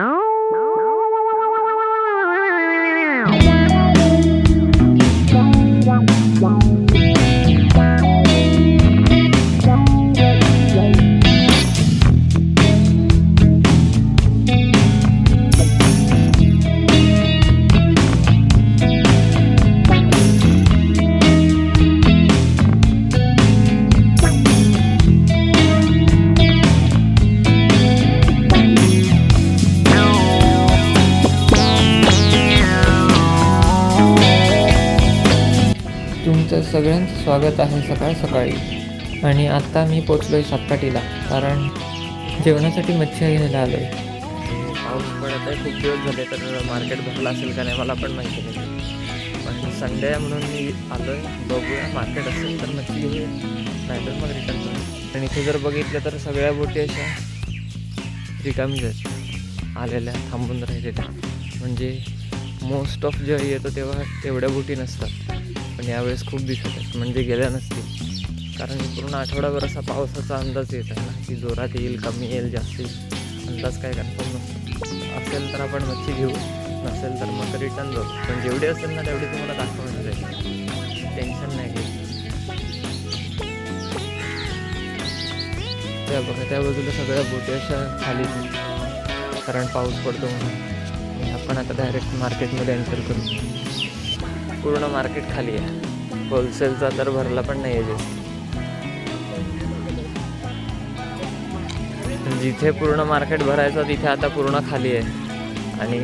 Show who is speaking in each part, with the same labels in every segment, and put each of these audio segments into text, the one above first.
Speaker 1: Meow. सगळ्यांचं स्वागत आहे सकाळ सकाळी. आणि आत्ता मी पोचलो आहे सातपाटीला कारण जेवणासाठी मच्छी घ्यायला आलो आहे पाऊस पडत आहे खूप दिवस झाले तर मार्केट भरलं असेल का नाही मला पण माहिती नाही. पण संडे म्हणून मी आलो आहे बघूया मार्केट असेल तर मच्छी घेऊया नाहीतर मग रिटर्न करू. आणि इथे जर बघितलं तर सगळ्या बोटी अशा रिकामीच आहेत. आलेल्या थांबून राहिलेल्या. म्हणजे मोस्ट ऑफ जेव्हा येतो तेव्हा तेवढ्या बोटी नसतात. पण यावेळेस खूप दिसत आहेत म्हणजे गेल्या नसतील कारण पूर्ण आठवडाभर असा पावसाचा अंदाज येत आहे ना की जोरात येईल कमी येईल जास्त येईल. अंदाज काय कन्फर्म नसतो. असेल तर आपण मच्छी घेऊ नसेल तर मग रिटर्न जाऊ पण जेवढी असेल ना तेवढी तुम्हाला दाखवून जाईल. टेन्शन नाही घेत. त्या बघा त्या बाजूला सगळ्या बोटी अशा खाली कारण पाऊस पडतो म्हणून. आपण आता डायरेक्ट मार्केटमध्ये एंटर करू. पूर्ण मार्केट खाली आहे. होलसेलचा तर भरला पण नाही आहे जिथे पूर्ण मार्केट भरायचं तिथे आता पूर्ण खाली आहे. आणि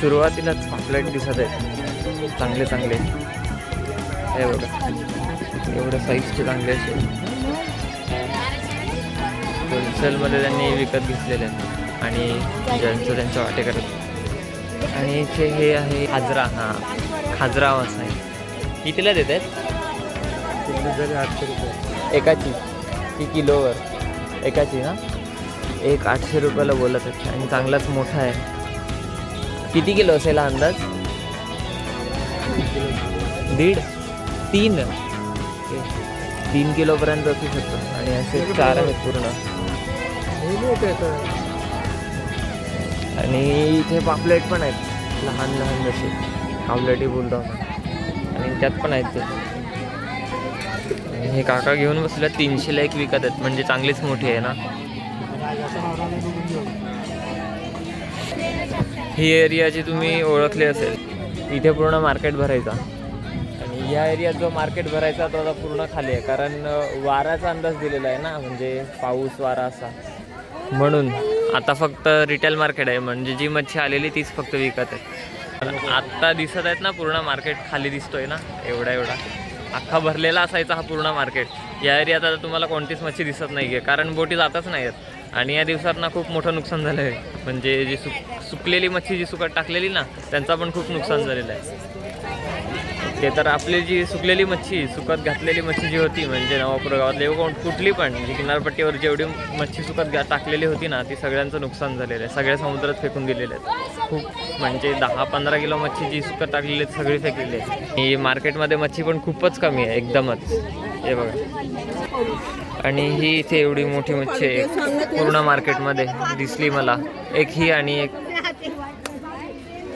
Speaker 1: सुरुवातीलाच पापलेट दिसत आहेत. चांगले चांगले. हे बघा. एवढं साईजचे चांगले असे. होलसेलमध्ये त्यांनी विकत घेतलेले आहेत. आणि ज्यांचं त्यांच्या वाटे करत आणि इथे हे आहे हाजरा. हां. खाजरा असं आहे. कितीला देत आहेत
Speaker 2: आठशे रुपये
Speaker 1: एकाची. की किलोवर. एकाची ना एक आठशे रुपयाला बोलत आहेत आणि चांगलाच मोठा आहे. किती किलो असेल हा अंदाज? दीड? तीन? तीन किलोपर्यंत असू शकतो. आणि असे चार आहेत पूर्ण. आणि इथे पापलेट पण आहेत. लहान लहान जसे. पापलेटी बोलतो आणि त्यात पण आहेत ते. हे काका घेऊन बसल्या तीनशेला एक विकत आहेत. म्हणजे चांगलीच मोठी आहे ना. ही एरिया जी तुम्ही ओळखली असेल. इथे पूर्ण मार्केट भरायचा. आणि या एरियात जो मार्केट भरायचा तो आता पूर्ण खाली आहे. कारण वाराचा अंदाज दिलेला आहे ना. म्हणजे पाऊस वारा असा. म्हणून आता फक्त रिटेल मार्केट आहे. म्हणजे जी मच्छी आलेली तीच फक्त विकत आहे. आत्ता दिसत आहेत ना पूर्ण मार्केट खाली दिसतोय ना एवढा एवढा. अख्खा भरलेला असायचा हा पूर्ण मार्केट. या एरियात आता तुम्हाला कोणतीच मच्छी दिसत नाही आहे कारण बोटी जातच नाही आहेत आणि या दिवसात ना खूप मोठं नुकसान झालं आहे म्हणजे जी सुक सुकलेली मच्छी जी सुकट टाकलेली ना त्यांचा पण खूप नुकसान झालेलं आहे. ते तर आपली जी सुकलेली मच्छी सुकत घातलेली मच्छी जी होती म्हणजे नवापूर गावातली कोण कुठली पण जी किनारपट्टीवर जेवढी मच्छी सुकत घा टाकलेली होती ना ती सगळ्यांचं नुकसान झालेलं आहे. सगळ्या समुद्रात फेकून दिलेले आहेत. खूप म्हणजे दहा पंधरा किलो मच्छी जी सुकत टाकलेली आहेत सगळी फेकलेली आहे ही मार्केटमध्ये मच्छी पण खूपच कमी आहे एकदमच. हे बघा. आणि ही इथे एवढी मोठी मच्छी आहे पूर्ण मार्केटमध्ये दिसली मला. एक ही आणि एक.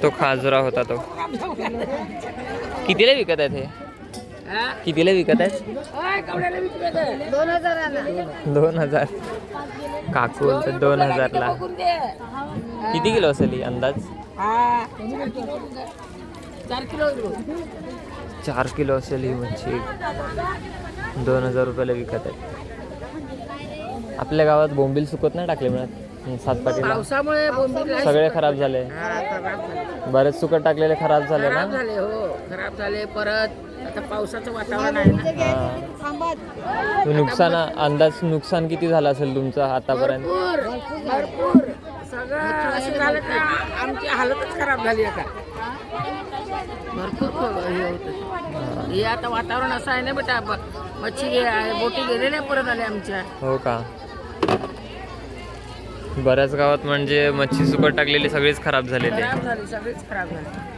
Speaker 1: तो खाजुरा होता तो. कितीला विकत आहेत हे? कितीला विकत आहेत?
Speaker 3: दोन
Speaker 1: हजार. काकू बोलतात दोन हजारला. किती किलो असेल ही अंदाज?
Speaker 3: चार किलो
Speaker 1: चार किलो असेल ही मच्छी दोन हजार रुपयाला विकत आहे आपल्या गावात बोंबील सुकत नाही टाकले सातपाटीला
Speaker 3: पावसामुळे बोंबील
Speaker 1: सगळे खराब झाले.
Speaker 3: खराब झाले.
Speaker 1: बरेच सुकट टाकलेले खराब झाले ना?
Speaker 3: खराब झाले हो. खराब झाले. परत आता पावसाचं वातावरण आहे ना.
Speaker 1: हा. नुकसान अंदाज नुकसान किती झालं असेल तुमचं आतापर्यंत?
Speaker 3: भरपूर भरपूर. सगळं असं झालं का आमची हालतच खराब झाली आता. भरपूर ख- हे होतं. हे आता वातावरण असं आहे ना बेटा ब- मच्छी गे- बोटी गेलेल्या परत आल्या आमच्या.
Speaker 1: हो का? बऱ्याच गावात म्हणजे मच्छी सुकट टाकलेली सगळीच खराब झालेली आहे.
Speaker 3: खराब झाली सगळीच खराब झाली.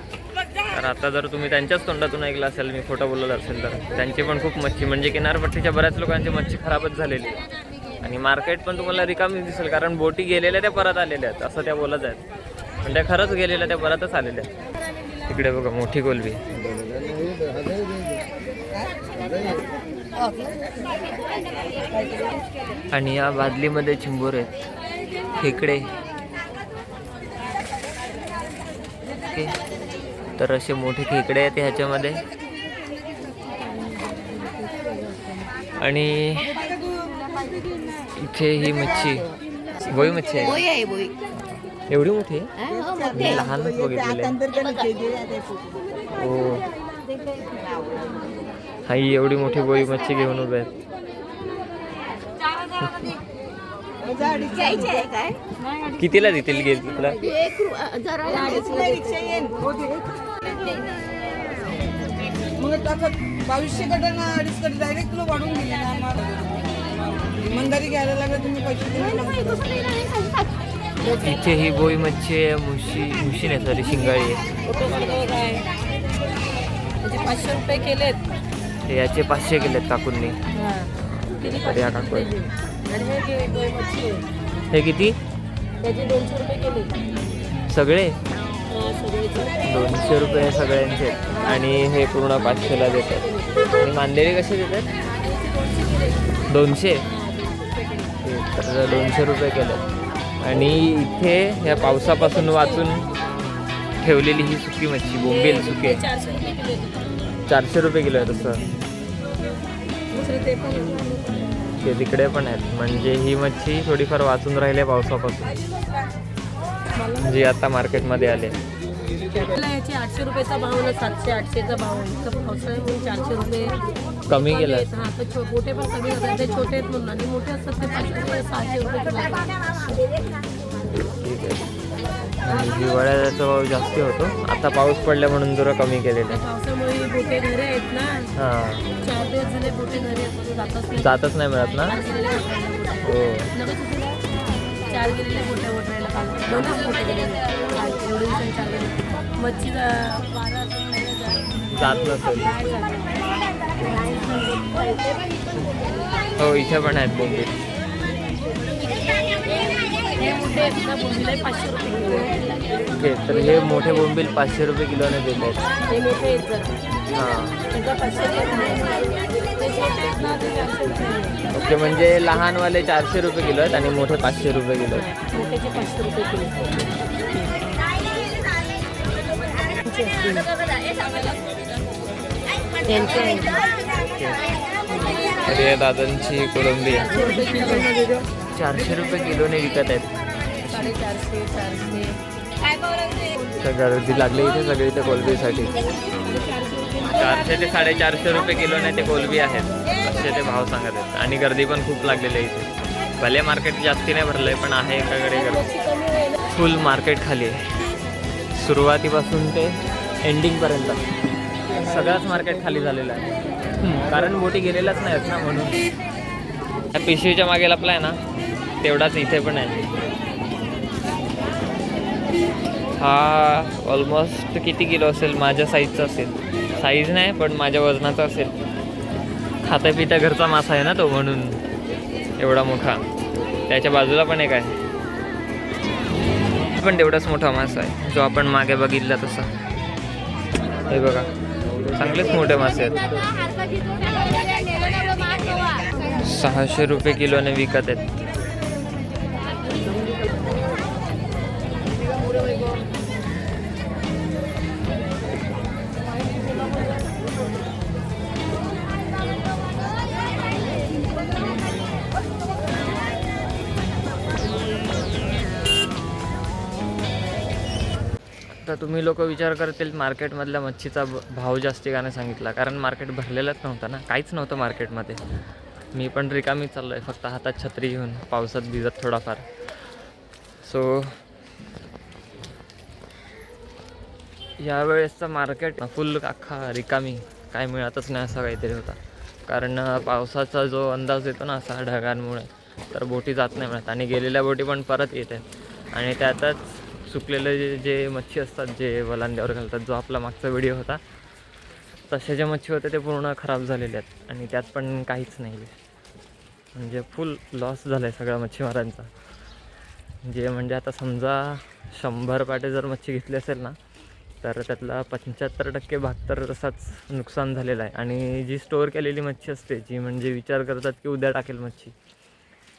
Speaker 1: तर आता जर तुम्ही त्यांच्याच तोंडातून ऐकलं असेल मी खोटं बोलत असेल तर. त्यांची पण खूप मच्छी म्हणजे किनारपट्टीच्या बऱ्याच लोकांची मच्छी खराबच झालेली आहे. आणि मार्केट पण तुम्हाला रिकामी दिसेल कारण बोटी गेलेल्या त्या परत आलेल्या आहेत असं त्या बोलत आहेत. पण त्या खरंच गेलेल्या त्या परतच आलेल्या आहेत. तिकडे बघा मोठी कोलबी आणि या बादलीमध्ये चिंबोर आहेत. खेकडे. ओके. तर असे मोठे खेकडे आहेत ह्याच्यामध्ये. आणि इथे ही मच्छी. बोई मच्छी आहे
Speaker 3: बोई आहे बोई.
Speaker 1: एवढी मोठी आहे? मी लहानच बघितलेली हो हा. ही एवढी मोठी बोई मच्छी घेऊन उभे आहेत. कितीला देतील गेल तुला
Speaker 4: बावीसशे गटांना अडीच गट डायरेक्ट तुला वाढून आम्हाला. इमानदारी घ्यायला लागलं तुम्ही पैसे.
Speaker 1: इथे ही बोई मच्छी आहे मुशी मुशी नाही सॉरी शिंगाळी आहे.
Speaker 3: पाचशे रुपये केलेत.
Speaker 1: याचे पाचशे केलेत काकूंनी. या काकू
Speaker 3: हे
Speaker 1: किती? सगळे? दोनशे रुपये सगळ्यांचे आणि हे पूर्ण पाचशेला देतात. आणि मांदेली कसे देतात? दोनशे? तर दोनशे रुपये केले आणि इथे या पावसापासून वाचून ठेवलेली ही सुकी मच्छी बोंबील सुके.
Speaker 3: चारशे रुपये किलो
Speaker 1: आहे तसं.
Speaker 3: ते
Speaker 1: तिकडे पण आहेत. म्हणजे ही मच्छी थोडीफार वाचून राहिली पावसापासून. जी आता मार्केटमध्ये आले
Speaker 3: आपल्याला याचे आठशे रुपयाचा भाव ना सातशे आठशेचा भाव आहे. म्हणून चारशे रुपये
Speaker 1: कमी
Speaker 3: छो- मोठे पण कमी होतात. ते छोटे आहेत म्हणून. आणि मोठे असतात ते पाचशे रुपये सहाशे रुपये.
Speaker 1: ठीक आहे. आणि हिवाळ्याचा भाव जास्ती होतो. आता पाऊस पडल्या म्हणून जरा कमी केलेलं हां
Speaker 3: जातच नाही.
Speaker 1: मिळत ना. हो. जात नसेल? हो इथे पण आहेत बोंबील ओके तर हे मोठे बोंबील पाचशे रुपये किलोने देत आहेत.
Speaker 3: हे
Speaker 1: हां. ओके म्हणजे लहानवाले चारशे रुपये किलो आहेत आणि मोठे पाचशे रुपये किलो आहेत. दादांची कोलंबी आहे
Speaker 3: रुपये किलो
Speaker 1: चारशे रुपये किलोने विकत आहेत.
Speaker 3: चारशे.
Speaker 1: गर्दी लागली इथे सगळी इथे कोलबीसाठी चारशे ते साडेचारशे रुपये किलोने ते कोलबी आहेत. असे ते भाव सांगत आहेत. आणि गर्दी पण खूप लागलेली आहे इथे. भले मार्केट जास्ती नाही भरलं आहे पण आहे एकाकडे गर्दी. फुल मार्केट खाली आहे. सुरुवातीपासून ते एंडिंगपर्यंत सगळंच मार्केट खाली झालेलं आहे. कारण बोटी गेलेल्याच नाहीत ना म्हणून. त्या पिशवीच्या मागे लपला आहे ना तेवढाच इथे पण आहे. हा ऑलमोस्ट किती किलो असेल? माझ्या साईजचा असेल. साईज नाही पण माझ्या वजनाचा असेल. खाता पिता घरचा मासा आहे ना तो म्हणून. एवढा मोठा. त्याच्या बाजूला पण एक आहे. पण तेवढाच मोठा मासा आहे. जो आपण मागे बघितला तसा. हे बघा. चांगलेच मोठे मासे आहेत. सहाशे रुपये किलोने विकत आहेत. तुम्ही लोक विचार करतील मार्केटमधल्या मच्छीचा भाव जास्ती का नाही सांगितला? कारण मार्केट भरलेलंच नव्हतं ना? काहीच नव्हतं मार्केटमध्ये. मी पण रिकामी चाललो आहे फक्त हातात छत्री घेऊन पावसात भिजत थोडाफार. सो यावेळेसचं मार्केट फुल अख्खा रिकामी. काय मिळतच नाही असा काहीतरी होता. कारण पावसाचा जो अंदाज येतो ना असा ढगांमुळे तर बोटी जात नाही मिळत आणि गेलेल्या बोटी पण परत येत. आहेत आणि त्यातच सुकलेले जे जे मच्छी असतात जे वलांड्यावर घालतात जो आपला मागचा व्हिडिओ होता तसे जे मच्छी होते ते पूर्ण खराब झालेले आहेत आणि त्यात पण काहीच नाही म्हणजे फुल लॉस झाला आहे सगळ्या मच्छीमारांचा. जे म्हणजे आता समजा शंभर पाटे जर मच्छी घेतली असेल ना तर त्यातला पंच्याहत्तर टक्के बहात्तर तसाच नुकसान झालेला आहे. आणि जी स्टोअर केलेली मच्छी असते जी म्हणजे विचार करतात की उद्या टाकेल मच्छी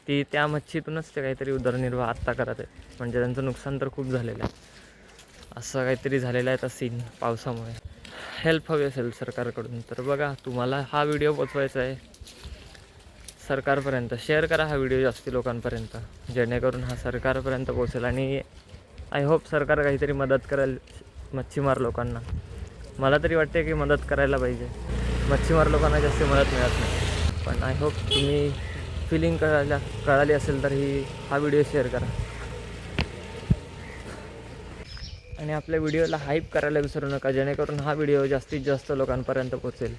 Speaker 1: ती त्या मच्छीतूनच ते काहीतरी उदरनिर्वाह आत्ता करत आहेत. म्हणजे त्यांचं नुकसान तर खूप झालेलं आहे. असं काहीतरी झालेलं आहे तर सीन पावसामुळे. हेल्प हवी असेल सरकारकडून तर बघा तुम्हाला हा व्हिडिओ पोचवायचा आहे. सरकारपर्यंत शेअर करा हा व्हिडिओ जास्ती लोकांपर्यंत. जेणेकरून हा सरकारपर्यंत पोचेल आणि आय होप सरकार काहीतरी मदत करेल मच्छीमार लोकांना. मला तरी वाटते की मदत करायला पाहिजे. मच्छीमार लोकांना जास्त मदत मिळत नाही. पण आय होप तुम्ही फिलिंग कळायला कळाली असेल तर ही हा व्हिडिओ शेअर करा. आणि आपल्या व्हिडिओला हाईप करायला विसरू नका जेणेकरून हा व्हिडिओ जास्तीत जास्त लोकांपर्यंत पोचेल